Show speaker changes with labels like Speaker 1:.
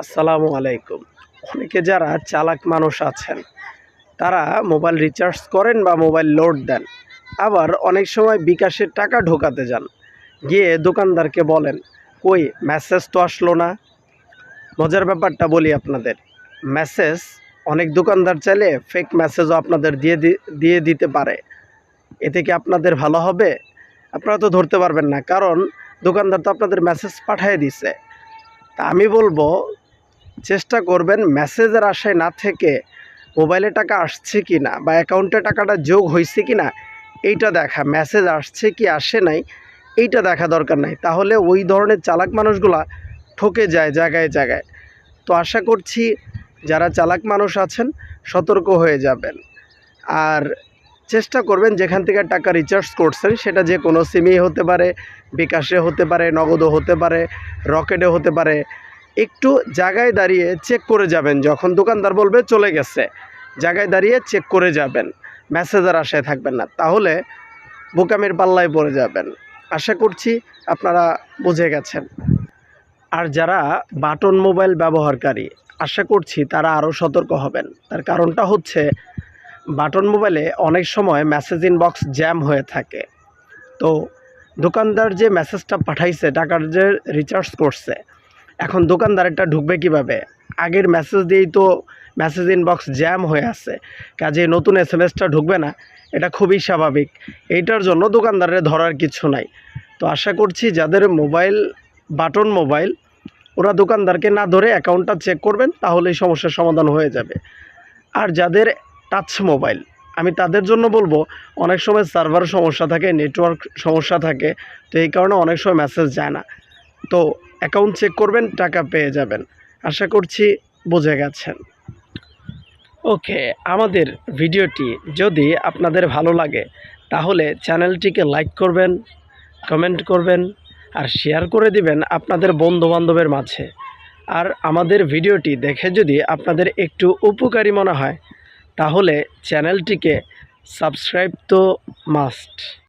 Speaker 1: আসসালামু আলাইকুম। অনেকে যারা চালাক মানুষ আছেন, তারা মোবাইল রিচার্জ করেন বা মোবাইল লোড দেন, আবার অনেক সময় বিকাশের টাকা ঢোকাতে যান। গিয়ে দোকানদারকে বলেন, কই মেসেজ তো আসলো না? মজার ব্যাপারটা বলি আপনাদের মেসেজ অনেক দোকানদার চাইলে ফেক মেসেজও আপনাদের দিয়ে দিয়ে দিতে পারে। এতে কি আপনাদের ভালো হবে? আপনারা তো ধরতে পারবেন না, কারণ দোকানদার তো আপনাদের মেসেজ পাঠিয়ে দিছে। তা আমি বলব চেষ্টা করবেন মেসেজের আশায় না থেকে মোবাইলে টাকা আসছে কি না বা অ্যাকাউন্টে টাকাটা যোগ হয়েছে কি না, এইটা দেখা। মেসেজ আসছে কি, আসে নাই, এইটা দেখা দরকার নাই। তাহলে ওই ধরনের চালাক মানুষগুলা ঠকে যায় জায়গায় জায়গায়। তো আশা করছি যারা চালাক মানুষ আছেন, সতর্ক হয়ে যাবেন। আর চেষ্টা করবেন যেখান থেকে টাকা রিচার্জ করছেন, সেটা যে কোনো সিমই হতে পারে, বিকাশে হতে পারে, নগদও হতে পারে, রকেটে হতে পারে একটু জায়গায় দাঁড়িয়ে চেক করে যাবেন। যখন দোকানদার বলবে, চলে গেছে। জায়গায় দাঁড়িয়ে চেক করে যাবেন। মেসেজের আশায় থাকবেন না। তাহলে বোকামের পাল্লায় পড়ে যাবেন। আশা করছি আপনারা বুঝে গেছেন। আর যারা বাটন মোবাইল ব্যবহারকারী, আশা করছি তারা আরও সতর্ক হবেন। তার কারণটা হচ্ছে, বাটন মোবাইলে অনেক সময় মেসেজ ইনবক্স জ্যাম হয়ে থাকে। তো দোকানদার যে মেসেজটা পাঠাইছে, টাকার যে রিচার্জ করছে এখন দোকানদারেরটা ঢুকবে কীভাবে? আগের মেসেজ দিয়েই তো মেসেজ ইনবক্স জ্যাম হয়ে আছে। কাজে নতুন এস এম এসটা ঢুকবে না, এটা খুবই স্বাভাবিক। এইটার জন্য দোকানদারের ধরার কিছু নাই। তো আশা করছি যাদের মোবাইল বাটন মোবাইল ওরা দোকানদারকে না ধরে অ্যাকাউন্টটা চেক করবেন, তাহলেই সমস্যার সমাধান হয়ে যাবে। আর যাদের টাচ মোবাইল আমি তাদের জন্য বলব, অনেক সময় সার্ভার সমস্যা থাকে নেটওয়ার্ক সমস্যা থাকে, তো এই কারণে অনেক সময় মেসেজ যায় না। তো অ্যাকাউন্ট চেক করবেন, টাকা পেয়ে যাবেন। আশা করছি বুঝে গেছেন। ওকে, আমাদের ভিডিওটি যদি আপনাদের ভালো লাগে, তাহলে চ্যানেলটিকে লাইক করবেন, কমেন্ট করবেন, আর শেয়ার করে দিবেন আপনাদের বন্ধুবান্ধবের মাঝে। আর আমাদের ভিডিওটি দেখে যদি আপনাদের একটু উপকারী মনে হয়, তাহলে চ্যানেলটিকে সাবস্ক্রাইব তো মাস্ট।